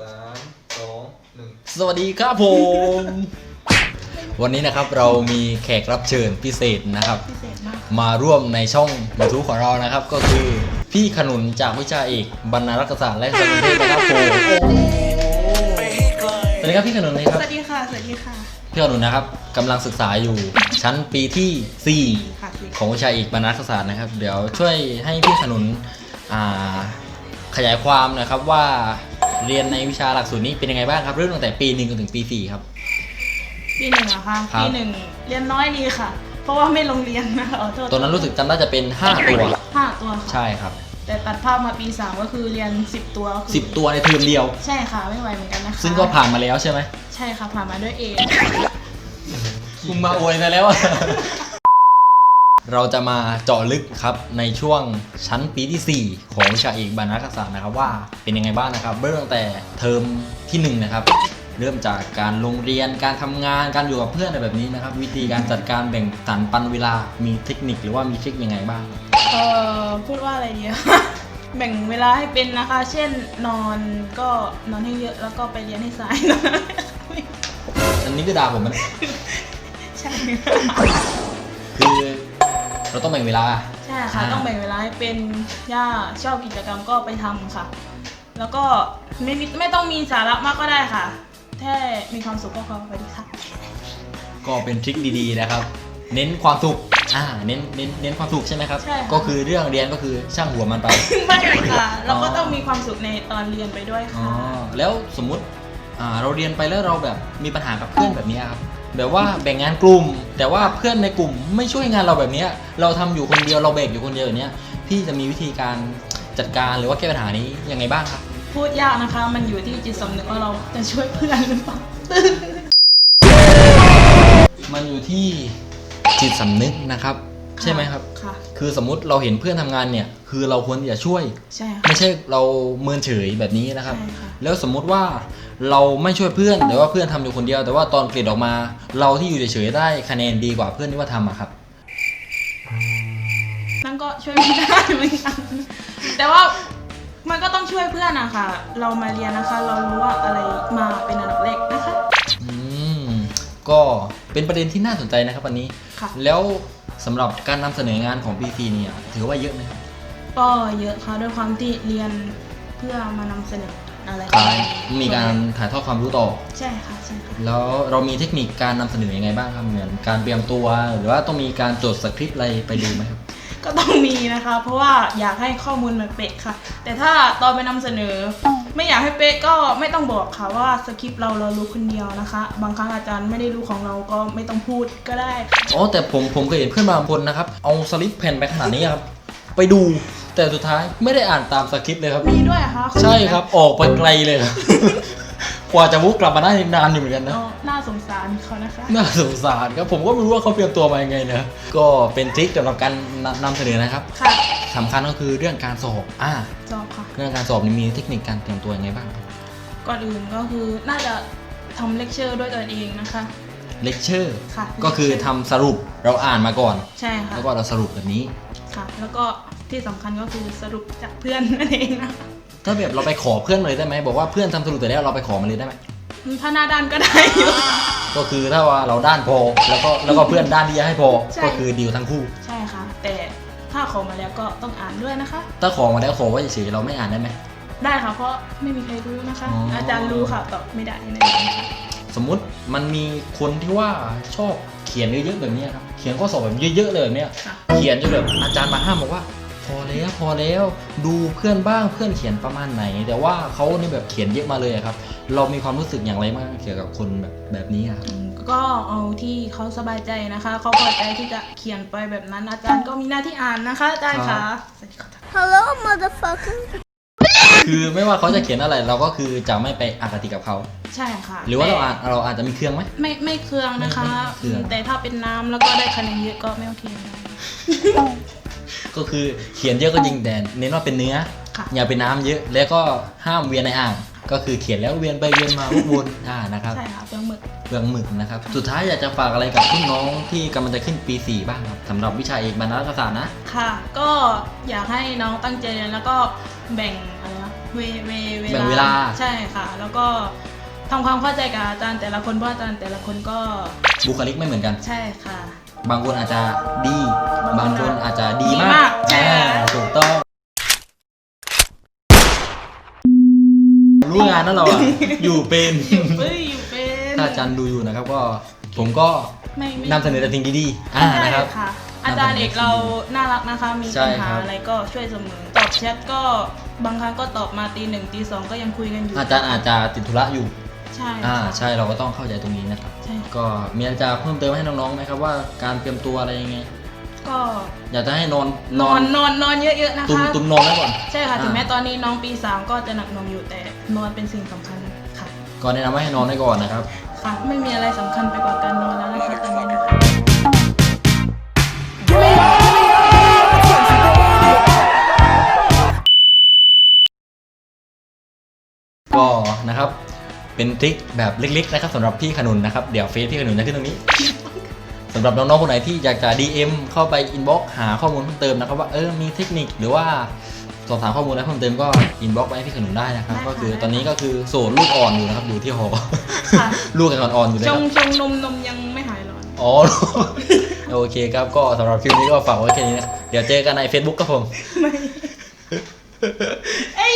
สามสองหนึ่งสวัสดีครับผม วันนี้นะครับเรามีแขกรับเชิญพิเศษนะครับ พิเศษมากมาร่วมในช่อง YouTube ของเรานะครับ ก็คือพี่ขนุนจากวิชาเอกบรรณารักษศาสตร์และสังคมเทศนะครับผมสวัสดีครับพี่ขนุนนะคสรับวัสดีค่ะ สวัสดีค่ะ พี่ขนุนนะครับกำลังศึกษาอยู่ชั้นปีที่ค่ะสิ4ของวิชาเอกบรรณารักษศาสตร์นะครับ เดี๋ยวช่วยให้พี่ขนุนอ่าขยายความหนะครับว่า เรียนในวิชาหลักสูตรนี้เป็นยังไงบ้างครับ เริ่มตั้งแต่ปีหนึ่งจนถึงปีสี่ครับ ปีหนึ่งเหรอคะครับ ปีหนึ่งเรียนน้อยดีค่ะ เพราะว่าไม่ลงเรียนนะคะขอโทษตอนนั้นรู้สึกจำได้จะเป็น 5 ตัว ห้าตัวค่ะใช่ครับ แต่ตัดภาพมาปีสามก็คือเรียนสิบตัวก็คือ10 ตัวในเทอมเดียว ใช่ค่ะไม่ไหวเหมือนกันนะคะซึ่งก็ผ่านมาแล้วใช่ไหมใช่ค่ะผ่านมาด้วยเองคุณมาอวยซะแล้วอะ เราจะมาเจาะลึกครับในช่วงชั้นปีที่ 4 ของวิชาเอกบรรณารักษศาสตร์นะครับว่าเป็นยังไงบ้างนะครับ เริ่มตั้งแต่เทอมทีหนึ่1 นะครับ เริ่มจากการลงเรียนการทำงานการอยู่กับเพื่อนอะไรแบบนี้นะครับ วิธีการจัดการแบ่งสรรปันเวลามีเทคนิคหรือว่ามีทริคยังไงบ้าง เอ่อพูดว่าอะไรดีอะแบ่งเวลาให้เป็นนะคะ เช่นนอนก็นอนให้เยอะแล้วก็ไปเรียนให้สายนะอันนี้ก็ด่าผมมันใช่คือ เราต้องแบ่งเวลา ใช่ค่ะ อ่า ต้องแบ่งเวลาให้เป็นย่าชอบกิจกรรมก็ไปทำค่ะ แล้วก็ไม่มีไม่ต้องมีสาระมากก็ได้ค่ะแค่มีความสุขก็พอสวัสดีค่ะ ก็เป็นทริคดีๆนะครับ เน้นความสุขอ่าเน้นเน้นเน้นความสุขใช่ไหมครับ ใช่ค่ะ ก็คือเรื่องเรียนก็คือช่างหัวมันไป ไม่ค่ะเราก็ต้องมีความสุขในตอนเรียนไปด้วยอ๋อค่ะ แล้วสมมุติอ่าเราเรียนไปแล้วเราแบบมีปัญหากับเพื่อนแบบนี้ครับ แบบว่าแบ่งงานกลุ่ม แต่ว่าเพื่อนในกลุ่มไม่ช่วยงานเราแบบเนี้ยเราทำอยู่คนเดียวเราแบกอยู่คนเดียวอย่างเนี้ยพี่จะมีวิธีการจัดการหรือว่าแก้ปัญหานี้ยังไงบ้างครับพูดยากนะคะ มันอยู่ที่จิตสำนึกว่าเราจะช่วยเพื่อนหรือเปล่ามันอยู่ที่จิตสำนึกนะครับ ใช่ไหมครับ ค่ะ คือสมมุติเราเห็นเพื่อนทำงานเนี่ย คือเราควรที่จะช่วย ใช่ค่ะ ไม่ใช่เราเมินเฉยแบบนี้นะครับ ใช่ค่ะ แล้วสมมุติว่าเราไม่ช่วยเพื่อนแต่ว่าเพื่อนทำอยู่คนเดียว แต่ว่าตอนเกรดออกมา เราที่อยู่เฉยๆได้คะแนนดีกว่าเพื่อนที่ว่าทำอะครับ นั่นก็ช่วยไม่ได้เหมือนกันแต่ว่ามันก็ต้องช่วยเพื่อนนะคะเรามาเรียนนะคะ เรารู้ว่าอะไรมาเป็นอันดับแรกนะคะ อืมก็เป็นประเด็นที่น่าสนใจนะครับวันนี้ ค่ะ แล้ว สำหรับการนำเสนองานของ PC เนี่ยถือว่าเยอะไหมครับ ก็เยอะค่ะด้วยความที่เรียนเพื่อมานำเสนออะไรครับมีการถ่ายทอดความรู้ต่อ ใช่ค่ะใช่ค่ะแล้วเรามีเทคนิคการนำเสนอยังไงบ้างครับเหมือนการเตรียมตัว หรือว่าต้องมีการจดสคริปต์อะไรไปดูไหมครับ ก็ต้องมีนะคะ เพราะว่าอยากให้ข้อมูลมันเป๊ะค่ะ แต่ถ้าตอนไปนำเสนอ ไม่อยากให้เป๊ะก็ไม่ต้องบอกค่ะว่าสคริปต์เราเรารู้คนเดียวนะคะ บางครั้งอาจารย์ไม่ได้รู้ของเราก็ไม่ต้องพูดก็ได้ อ๋อแต่ผมผมเคยเห็นเพื่อนบางคนนะครับ เอาสลิปแผ่นไปขนาดนี้ครับ ไปดูแต่สุดท้ายไม่ได้อ่านตามสคริปต์เลยครับ มีด้วยเหรอคะใช่ครับออกไปไกลเลยครับ กว่าจะวุกกลับมาได้นานอยู่เหมือนกันนะอ๋อน่าสงสารเขานะคะ น่าสงสารครับผมก็ไม่รู้ว่าเขาเตรียมตัวมายังไงนะก็เป็นทริคสำหรับการนำนำเสนอนะครับค่ะสำคัญก็คือเรื่องการสอบอ่าจอบค่ะ เรื่องการสอบนี่มีเทคนิคการเตรียมตัวยังไงบ้างก่อนอื่นก็คือน่าจะทำเลคเชอร์ด้วยตัวเองนะคะ เลคเชอร์ค่ะ ก็คือทำสรุปเราอ่านมาก่อน ใช่ค่ะ แล้วก็เราสรุปแบบนี้ค่ะ แล้วก็ที่สำคัญก็คือสรุปจากเพื่อนนั่นเองนะ ถ้าแบบเราไปขอเพื่อนมาเลยได้ไหมบอกว่าเพื่อนทำสรุปแต่แล้วเราไปขอมาเลยได้ไหมถ้าหน้าด้านก็ได้อยู่ ก็คือถ้าว่าเราด้านพอแล้วก็แล้วก็เพื่อนด้านที่จะให้พอใช่ ก็คือดีลทั้งคู่ ใช่ค่ะ แต่ถ้าขอมาแล้วก็ต้องอ่านด้วยนะคะ ถ้าขอมาแล้วขอไว้เฉยๆเราไม่อ่านได้ไหม ได้ค่ะเพราะไม่มีใครรู้นะคะ อ๋ออ อาจารย์รู้ค่ะตอบไม่ได้นั่นเองค่ะสมมุติมันมีคนที่ว่าชอบเขียนเยอะๆแบบเนี้ยครับเขียนข้อสอบแบบเยอะๆเลยแบบเนี้ยค่ะเขียนจนแบบอาจารย์มาห้ามบอกว่า พอแล้วพอแล้วดูเพื่อนบ้างเพื่อนเขียนประมาณไหน แต่ว่าเขานี่แบบเขียนเยอะมาเลยอะครับ เรามีความรู้สึกอย่างไรบ้างเกี่ยวกับคนแบบแบบนี้อะครับอืมก็เอาที่เขาสบายใจนะคะเขาพอใจที่จะเขียนไปแบบนั้นอาจารย์ก็มีหน้าที่อ่านนะคะอาจารย์ค่ะสวัสดีค่ะ Hello, motherfucker. คือไม่ว่าเขาจะเขียนอะไรเราก็คือจะไม่ไปอคติกับเขาใช่ค่ะ หรือว่าเราแต่อาจเราอาจจะมีเครื่องไหมไม่ไม่เครื่องนะคะไม่เครื่องแต่ถ้าเป็นน้ำแล้วก็ได้คะแนนเยอะก็ไม่โอเคนะ ก็คือเขียนเยอะก็จริงแต่เน้นว่าเป็นเนื้อ ค่ะ อย่าเป็นน้ำเยอะ แล้วก็ห้ามเวียนในอ่าง ก็คือเขียนแล้วเวียนไปเวียนมา วกวนอ่านะครับใช่ค่ะเปลืองหมึกเปลืองหมึกนะครับ สุดท้ายอยากจะฝากอะไรกับพี่น้องที่กำลังจะขึ้นปี4บ้างครับสำหรับวิชาเอกบรรณารักษศาสตร์นะ ค่ะ ก็อยากให้น้องตั้งใจเรียนแล้วก็แบ่งอะไรนะเวเวแบ่งเวลา ใช่ค่ะ แล้วก็ทำความเข้าใจกับอาจารย์แต่ละคนเพราะอาจารย์แต่ละคนก็บุคลิกไม่เหมือนกัน ใช่ค่ะ บางคนอาจจะดี บาบางงคคนนอาจจะดีดีมามากกใช่อ่าถูกต้อง รู้งานนั่นเราอะอยู่เป็นเฮ้ยอยู่เป็นถ้าอาจารย์ดูอยู่นะครับก็ผมก็ไม่ไม่นำเสนอแต่สิ่งดีๆอ่าใช่นะครับ ค่ะ อาจารย์เอกเราน่ารักนะคะ มีใช่ปัญคหารับ อะไรก็ช่วยเสมอ ตอบแชทก็บางครั้งก็ตอบมาตีหนึ่งตีสองก็ยังคุยกันอยู่อาจารย์อาจจะติดธุระอยู่ ใช่อ่าค่ะใช่เราก็ต้องเข้าใจตรงนี้นะครับ ใช่ก็มีอะไรจะเพิ่มเติมให้น้องๆไหมครับว่าการเตรียมตัวอะไรยังไง ก็อยากจะให้นอนนอนนอนนอนเยอะๆนะตุมคะตุมนอนไว้ก่อน ใช่ค่ะถึงแม้อ่าตอนนี้น้องปีสามก็จะหนักหน่วงอยู่แต่นอนเป็นสิ่งสำคัญค่ะก็แนะนำว่าให้นอนไว้ก่อนนะครับ ค่ะ ไม่มีอะไรสำคัญไปกว่าการนอนแล้วนะคะตอนนี้นะคะ เป็นทริคแบบเล็กๆนะครับสำหรับพี่ขนุนนะครับเดี๋ยวเฟซพี่ขนุนจะขึ้นตรงนี้สำหรับน้องๆคนไหนที่อยากจะ DM เข้าไปอินบ็อกหาข้อมูลเพิ่มเติมนะครับว่าเออมีเทคนิคหรือว่าสอบถามข้อมูลอะไรเพิ่มเติมก็อินบ็อกไปให้พี่ขนุนได้นะครับได้ค่ะก็คือตอนนี้ก็คือโสดลูกอ่อนอยู่นะครับอยู่ที่หอค่ะลูกกันอ่อนๆอยู่เลยชคงรับชงนมนมยังไม่หายร้อน อ๋อ โอเคครับก็สำหรับคลิปนี้ก็ฝากไว้แค่นี้นะเดี๋ยวเจอกันใน Facebook ครับผมเอ้ย